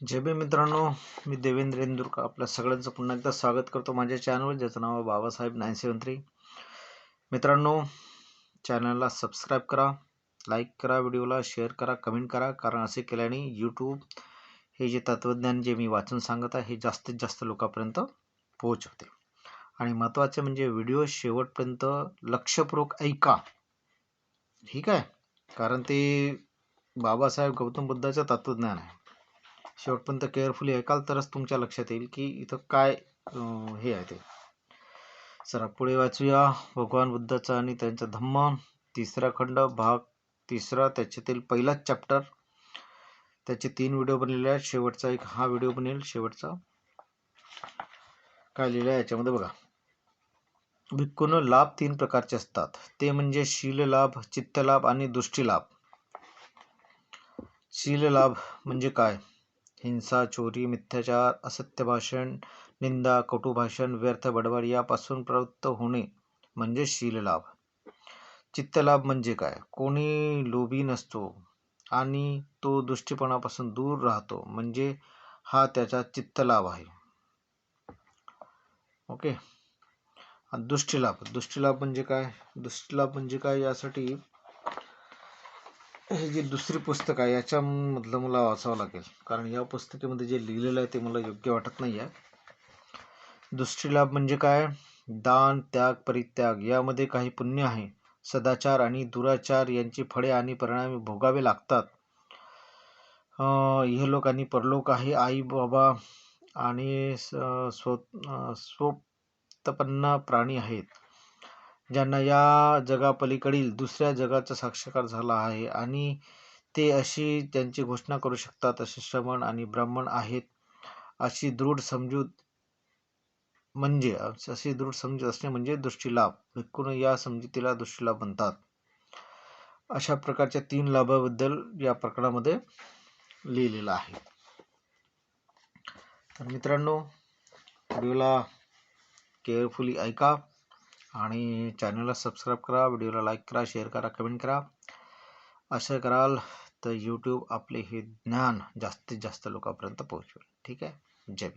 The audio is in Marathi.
जय बी मित्रांनो मी देवेंद्र इंदुरकर. आपल्या सगळ्यांचं पुन्हा एकदा स्वागत करतो माझ्या चॅनलवर ज्याचं नाव आहे बाबासाहेब नाईन सेवन थ्री मित्रांनो चॅनलला सबस्क्राईब करा लाईक करा व्हिडिओला शेअर करा कमेंट करा. कारण असे केल्याने यूट्यूब हे जे तत्त्वज्ञान जे मी वाचून सांगत आहे हे जास्तीत जास्त लोकांपर्यंत पोहोचवते. आणि महत्त्वाचे म्हणजे व्हिडिओ शेवटपर्यंत लक्षपूर्वक ऐका. ठीक आहे? कारण ते बाबासाहेब गौतम बुद्धाचं तत्त्वज्ञान आहे. शेवटपर्यंत केअरफुली ऐकाल तरच तुमच्या लक्षात येईल की इथं काय हे आहे ते. चला पुढे वाचूया. भगवान बुद्धाचा आणि त्यांचा धम्म. तिसरा खंड भाग तिसरा. त्याच्यातील पहिलाच चॅप्टर त्याचे तीन व्हिडिओ बनलेले आहेत. शेवटचा एक हा व्हिडिओ बनेल. शेवटचा काय लिहिलं आहे याच्यामध्ये बघा. भिक्खून लाभ तीन प्रकारचे असतात. ते म्हणजे शील लाभ चित्त लाभ आणि दृष्टी लाभ शील लाभ म्हणजे काय? हिंसा चोरी मिथ्याचार असत्य भाषण निंदा कटू भाषण व्यर्थ बडबड यापासून प्रवृत्त होणे म्हणजे शीललाभ. चित्तलाभ म्हणजे काय? कोणी लोभी नसतो आणि तो दृष्टीपणापासून दूर राहतो म्हणजे हा त्याचा चित्तलाभ आहे. ओके? आणि दृष्टीलाभ. दृष्टीलाभ म्हणजे काय? दृष्टीलाभ म्हणजे काय यासाठी हे जे दुसरी पुस्तक आहे याच्यामधलं मला वाचावं लागेल. कारण या पुस्तकामध्ये जे लिहिलेलं आहे ते मला योग्य वाटत नाही आहे दुसरी लाभ म्हणजे काय? दान त्याग परित्याग यामध्ये काही पुण्य आहे. सदाचार आणि दुराचार यांची फळे आणि परिणाम भोगावे लागतात. हे लोक आणि परलोक आहे. आई बाबा आणि स- स्व स्वतपन्न प्राणी आहेत. ज्यांना या जगापलीकडील दुसऱ्या जगाचा साक्षात्कार झाला आहे आणि ते अशी त्यांची घोषणा करू शकतात असे श्रमण आणि ब्राह्मण आहेत. अशी दृढ समजूत म्हणजे अशी दृढ समजूत असणे म्हणजे दृष्टीलाभ भिक्खून या समजुतीला दृष्टीलाभ म्हणतात. अशा प्रकारच्या तीन लाभाबद्दल या प्रकरणामध्ये लिहिलेलं आहे. तर मित्रांनो व्हिडिओला केअरफुली ऐका. आणि चॅनलला सबस्क्राईब करा व्हिडिओला लाईक करा शेअर करा कमेंट करा. असं कराल तर यूट्यूब आपले हे ज्ञान जास्तीत जास्त लोकांपर्यंत पोहोचवेल. ठीक आहे? जय